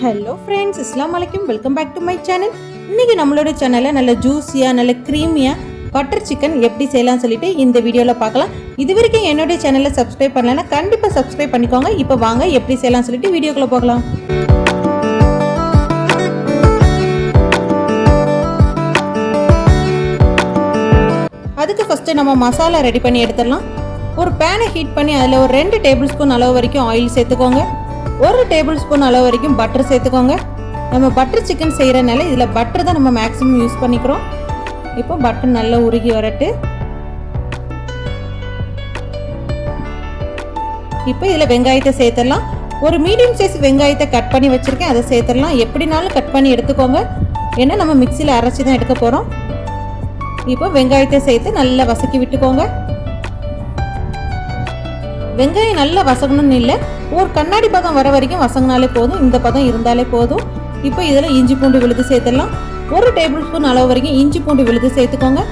Hello friends இஸ்லாம் வலைக்கும் welcome back to my channel இன்னைக்கு நம்மளோட சேனலில் நல்ல ஜூஸியாக நல்ல க்ரீமியாக பட்டர் சிக்கன் எப்படி செய்யலாம் சொல்லிட்டு இந்த வீடியோவில் பார்க்கலாம். இது வரைக்கும் என்னுடைய சேனலை சப்ஸ்கிரைப் பண்ணலன்னா கண்டிப்பாக சப்ஸ்கிரைப் பண்ணிக்கோங்க. இப்போ வாங்க எப்படி செய்யலாம் சொல்லிட்டு வீடியோக்குள்ளே போகலாம். அதுக்கு ஃபஸ்ட்டு நம்ம மசாலா ரெடி பண்ணி எடுத்துடலாம். ஒரு பேனை ஹீட் பண்ணி அதில் ஒரு ரெண்டு டேபிள் ஸ்பூன் அளவு வரைக்கும் ஆயில் சேர்த்துக்கோங்க. ஒரு டேபிள் ஸ்பூன் அளவு வரைக்கும் பட்டர் சேர்த்துக்கோங்க. நம்ம பட்டர் சிக்கன் செய்கிறனால இதில் பட்டர் தான் நம்ம மேக்ஸிமம் யூஸ் பண்ணிக்கிறோம். இப்போ பட்டர் நல்லா உருகி வரட்டு. இப்போ இதில் வெங்காயத்தை சேர்த்துடலாம். ஒரு மீடியம் சைஸ் வெங்காயத்தை கட் பண்ணி வச்சுருக்கேன். அதை சேர்த்துடலாம். எப்படினாலும் கட் பண்ணி எடுத்துக்கோங்க. ஏன்னா நம்ம மிக்சியில் அரைச்சி தான் எடுக்க போகிறோம் இப்போ வெங்காயத்தை சேர்த்து நல்லா வசக்கி விட்டுக்கோங்க. வெங்காயம் நல்லா வசங்கணும்னு இல்லை. ஒரு கண்ணாடி பதம் வர வரைக்கும் வசங்கினாலே போதும். இந்த பதம் இருந்தாலே போதும். இப்போ இதில் இஞ்சி பூண்டு விழுது சேர்த்துடலாம். ஒரு டேபிள் ஸ்பூன் அளவு வரைக்கும் இஞ்சி பூண்டு விழுது சேர்த்துக்கோங்க.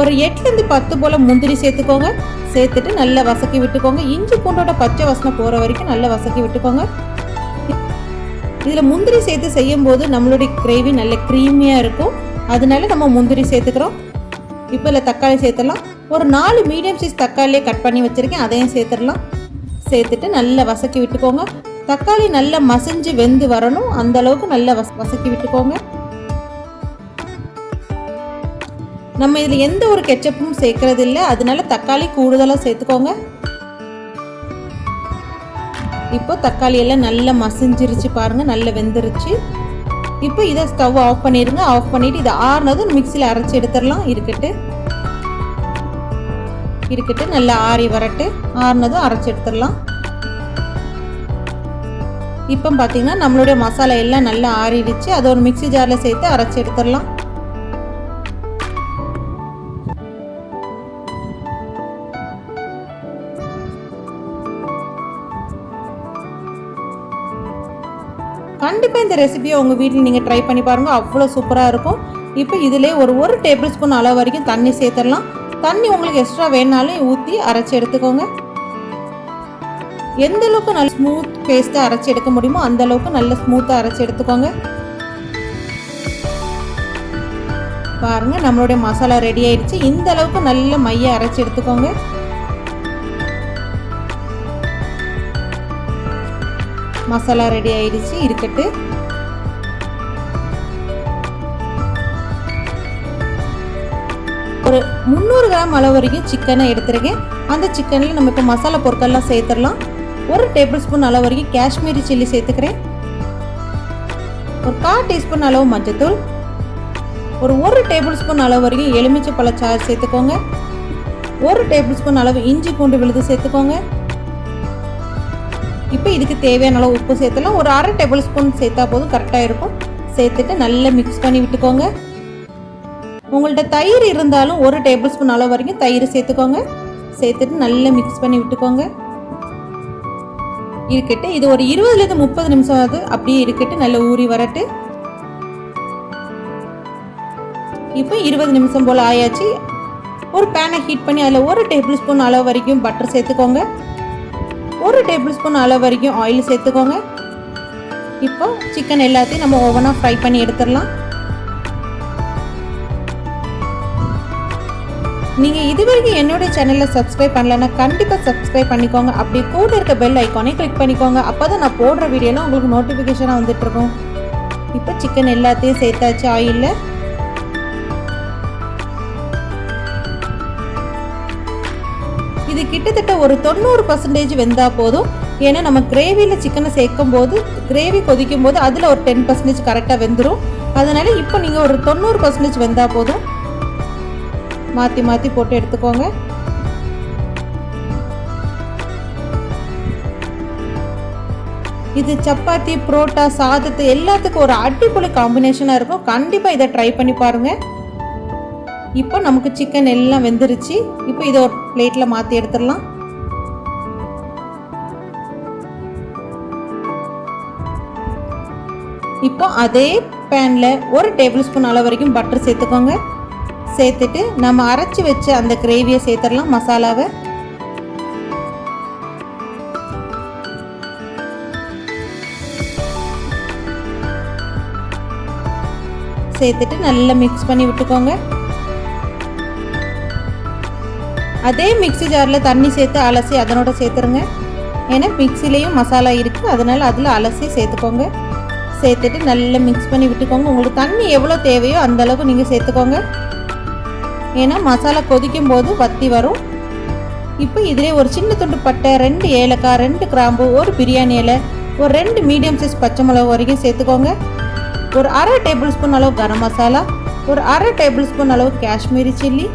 ஒரு எட்டுலேருந்து பத்து போல் முந்திரி சேர்த்துக்கோங்க. சேர்த்துட்டு நல்லா வசக்கி விட்டுக்கோங்க. இஞ்சி பூண்டோட பச்சை வசனம் போகிற வரைக்கும் நல்லா வசக்கி விட்டுக்கோங்க. இதில் முந்திரி சேர்த்து செய்யும் போது நம்மளுடைய கிரேவி நல்ல க்ரீமியாக இருக்கும். அதனால நம்ம முந்திரி சேர்த்துக்கிறோம். இப்போ இல்லை தக்காளி சேர்த்துடலாம். ஒரு நாலு மீடியம் சைஸ் தக்காளியே கட் பண்ணி வச்சுருக்கேன். அதையும் சேர்த்துடலாம். சேர்த்துட்டு நல்லா வசக்கி விட்டுக்கோங்க. தக்காளி நல்லா மசிஞ்சு வெந்து வரணும். அந்த அளவுக்கு நல்லா வச வசக்கி விட்டுக்கோங்க. நம்ம இதில் எந்த ஒரு கெச்சப்பும் சேர்க்கறது இல்லை. அதனால தக்காளி கூடுதலாக சேர்த்துக்கோங்க. இப்போ தக்காளி எல்லாம் நல்லா மசிஞ்சிருச்சு பாருங்கள் நல்லா வெந்துருச்சு. இப்போ இதை ஸ்டவ் ஆஃப் பண்ணிடுங்க ஆஃப் பண்ணிவிட்டு இதை ஆறுனதும் மிக்சியில் அரைச்சி எடுத்துடலாம். இருக்கட்டு. இருக்கட்டு நல்லா ஆறி வரட்டு. ஆறுனதும் அரைச்சி எடுத்துடலாம். இப்போ பார்த்தீங்கன்னா நம்மளுடைய மசாலா எல்லாம் நல்லா ஆறிடுச்சு. அதை ஒரு மிக்சி ஜாரில் சேர்த்து அரைச்சி எடுத்துடலாம். கண்டிப்பாக இந்த ரெசிபியை உங்கள் வீட்டில் நீங்கள் ட்ரை பண்ணி பாருங்கள் அவ்வளோ சூப்பராக இருக்கும். இப்போ இதிலே ஒரு ஒரு டேபிள் ஸ்பூன் அளவு வரைக்கும் தண்ணி சேர்த்துடலாம். தண்ணி உங்களுக்கு எக்ஸ்ட்ரா வேணாலும் ஊற்றி அரைச்சி எடுத்துக்கோங்க. எந்த அளவுக்கு நல்ல ஸ்மூத் பேஸ்ட்டாக அரைச்சி எடுக்க முடியுமோ அந்த அளவுக்கு நல்ல ஸ்மூத்தாக அரைச்சி எடுத்துக்கோங்க. பாருங்க நம்மளுடைய மசாலா ரெடி ஆயிடுச்சு. இந்த அளவுக்கு நல்ல மைய அரைச்சி எடுத்துக்கோங்க. மசாலா ரெடி ஆயிடுச்சு இருக்கட்டு ஒரு முந்நூறு கிராம் அளவு வரைக்கும் சிக்கனை எடுத்துருக்கேன். அந்த சிக்கனில் நம்ம இப்போ மசாலா பொருட்கள்லாம் சேர்த்துடலாம். ஒரு டேபிள் ஸ்பூன் அளவு வரைக்கும் காஷ்மீரி சில்லி சேர்த்துக்கிறேன். ஒரு கால் டீஸ்பூன் அளவு மஞ்சத்தூள். ஒரு ஒரு டேபிள் ஸ்பூன் அளவு வரைக்கும் எலுமிச்சை பழச்சாறு சேர்த்துக்கோங்க. ஒரு டேபிள் ஸ்பூன் அளவு இஞ்சி பூண்டு விழுது சேர்த்துக்கோங்க. இப்போ இதுக்கு தேவையான அளவு உப்பு சேர்த்துலாம் ஒரு அரை டேபிள் ஸ்பூன் சேர்த்தா போதும் கரெக்டாக இருக்கும். சேர்த்துட்டு நல்லா மிக்ஸ் பண்ணி விட்டுக்கோங்க. உங்கள்கிட்ட தயிர் இருந்தாலும் ஒரு டேபிள் ஸ்பூன் அளவு வரைக்கும் தயிர் சேர்த்துக்கோங்க. சேர்த்துட்டு நல்லா மிக்ஸ் பண்ணி விட்டுக்கோங்க. இருக்கட்டு. இது ஒரு இருபதுலேருந்து முப்பது நிமிஷம் ஆகுது. அப்படியே இருக்கட்டு. நல்லா ஊறி வரட்டு. இப்போ இருபது நிமிஷம் போல் ஆயாச்சு. ஒரு பேனை ஹீட் பண்ணி அதில் ஒரு டேபிள் ஸ்பூன் அளவு வரைக்கும் பட்டர் சேர்த்துக்கோங்க. ஒரு டேபிள் ஸ்பூன் அளவு வரைக்கும் ஆயில் சேர்த்துக்கோங்க. இப்போ சிக்கன் எல்லாத்தையும் நம்ம ஓவனாக ஃப்ரை பண்ணி எடுத்துடலாம். நீங்கள் இது வரைக்கும் என்னுடைய சேனலில் சப்ஸ்கிரைப் பண்ணலன்னா கண்டிப்பாக சப்ஸ்கிரைப் பண்ணிக்கோங்க. அப்படி கூட இருக்க பெல் ஐக்கானே கிளிக் பண்ணிக்கோங்க. அப்போ தான் நான் போடுற வீடியோலாம் உங்களுக்கு நோட்டிஃபிகேஷனாக வந்துட்டுருக்கோம் இப்போ சிக்கன் எல்லாத்தையும் சேர்த்தாச்சு ஆயிலில் இது கிட்டத்தட்ட ஒரு தொண்ணூறு பர்சன்டேஜ் வெந்தால் போதும். ஏன்னா நம்ம கிரேவியில் சிக்கனை சேர்க்கும் போது கிரேவி கொதிக்கும் போது அதில் ஒரு டென் பர்சன்டேஜ் கரெக்டாக வெந்துடும் அதனால இப்போ நீங்கள் ஒரு தொண்ணூறு பர்சன்டேஜ் வெந்தால் போதும். மாற்றி மாற்றி போட்டு எடுத்துக்கோங்க. இது சப்பாத்தி புரோட்டா சாதத்து எல்லாத்துக்கும் ஒரு அடிப்பொலி காம்பினேஷனாக இருக்கும். கண்டிப்பாக இதை ட்ரை பண்ணி பாருங்கள் இப்போ நமக்கு சிக்கன் எல்லாம் வெந்துருச்சு. இப்போ இதை ஒரு பிளேட்டில் மாற்றி எடுத்துடலாம். இப்போ அதே பேனில் ஒரு டேபிள் ஸ்பூன் அளவு வரைக்கும் பட்டர் சேர்த்துக்கோங்க. சேர்த்துட்டு நம்ம அரைச்சி வச்ச அந்த கிரேவியை சேர்த்துடலாம் மசாலாவை. சேர்த்துட்டு நல்லா மிக்ஸ் பண்ணி விட்டுக்கோங்க. அதே மிக்ஸி ஜாரில் தண்ணி சேர்த்து அலசி அதனோட சேர்த்துருங்க. ஏன்னா மிக்சிலையும் மசாலா இருக்குது அதனால் அதில் அலசி சேர்த்துக்கோங்க. சேர்த்துட்டு நல்லா மிக்ஸ் பண்ணி விட்டுக்கோங்க. உங்களுக்கு தண்ணி எவ்வளோ தேவையோ அந்த அளவுக்கு நீங்கள் சேர்த்துக்கோங்க. ஏன்னா மசாலா கொதிக்கும் போது வத்தி வரும். இப்போ இதிலே ஒரு சின்ன துண்டு பட்டை ரெண்டு ஏலக்காய் ரெண்டு கிராம்பு ஒரு பிரியாணி இலை ஒரு ரெண்டு மீடியம் சைஸ் பச்சை மிளகு வரைக்கும் சேர்த்துக்கோங்க. ஒரு அரை டேபிள் ஸ்பூன் அளவு கரம் மசாலா ஒரு அரை டேபிள் ஸ்பூன் அளவு காஷ்மீரி சில்லி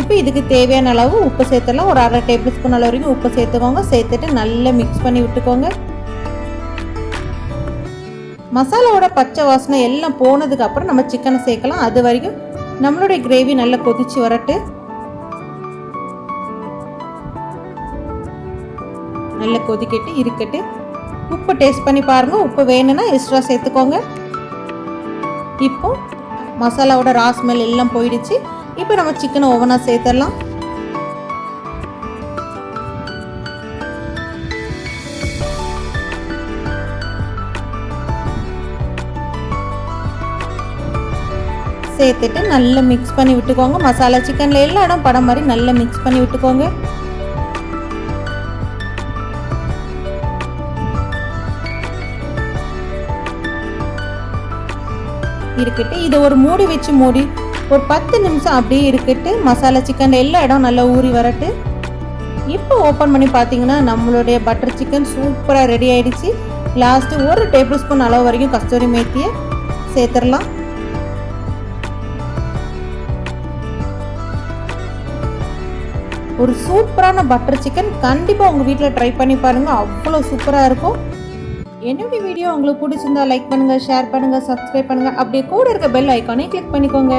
இப்போ இதுக்கு தேவையான அளவு உப்பு சேர்த்துலாம் ஒரு அரை டேபிள் ஸ்பூன் அளவு வரைக்கும் உப்பு சேர்த்துக்கோங்க. சேர்த்துட்டு நல்லா மிக்ஸ் பண்ணி விட்டுக்கோங்க. மசாலாவோட பச்சை வாசனை எல்லாம் போனதுக்கு அப்புறம் நம்ம சிக்கனை சேர்க்கலாம். அது வரைக்கும் நம்மளுடைய கிரேவி நல்லா கொதிச்சு வரட்டு. நல்லா கொதிக்கட்டு இருக்கட்டு. உப்பு டேஸ்ட் பண்ணி பாருங்கள் உப்பு வேணும்னா எக்ஸ்ட்ரா சேர்த்துக்கோங்க. இப்போ மசாலாவோட ராஸ் ஸ்மெல் எல்லாம் போயிடுச்சு. இப்போ நம்ம சிக்கனை ஓவனாக சேர்த்துடலாம். சேர்த்துட்டு நல்லா மிக்ஸ் பண்ணி விட்டுக்கோங்க. மசாலா சிக்கனில் எல்லா இடம் படம் மாதிரி நல்லா மிக்ஸ் பண்ணி விட்டுக்கோங்க. இருக்கட்டு இதை ஒரு மூடி வச்சு மூடி ஒரு பத்து நிமிஷம் அப்படியே இருக்கட்டு மசாலா சிக்கன் எல்லா இடம் நல்லா ஊறி வரட்டு. இப்போ ஓப்பன் பண்ணி பார்த்தீங்கன்னா நம்மளுடைய பட்டர் சிக்கன் சூப்பராக ரெடி ஆகிடுச்சு லாஸ்ட்டு ஒரு டேபிள் ஸ்பூன் அளவு வரைக்கும் கஸ்தூரி மேத்தியை சேர்த்துடலாம். ஒரு சூப்பரான பட்டர் சிக்கன் கண்டிப்பாக உங்கள் வீட்டில் ட்ரை பண்ணி பாருங்கள் அவ்வளோ சூப்பராக இருக்கும். என்னுடைய வீடியோ உங்களுக்கு பிடிச்சிருந்தா லைக் பண்ணுங்கள் ஷேர் பண்ணுங்கள் சப்ஸ்கிரைப் பண்ணுங்கள் அப்படியே கூட இருக்க பெல் ஐக்கானே கிளிக் பண்ணிக்கோங்க.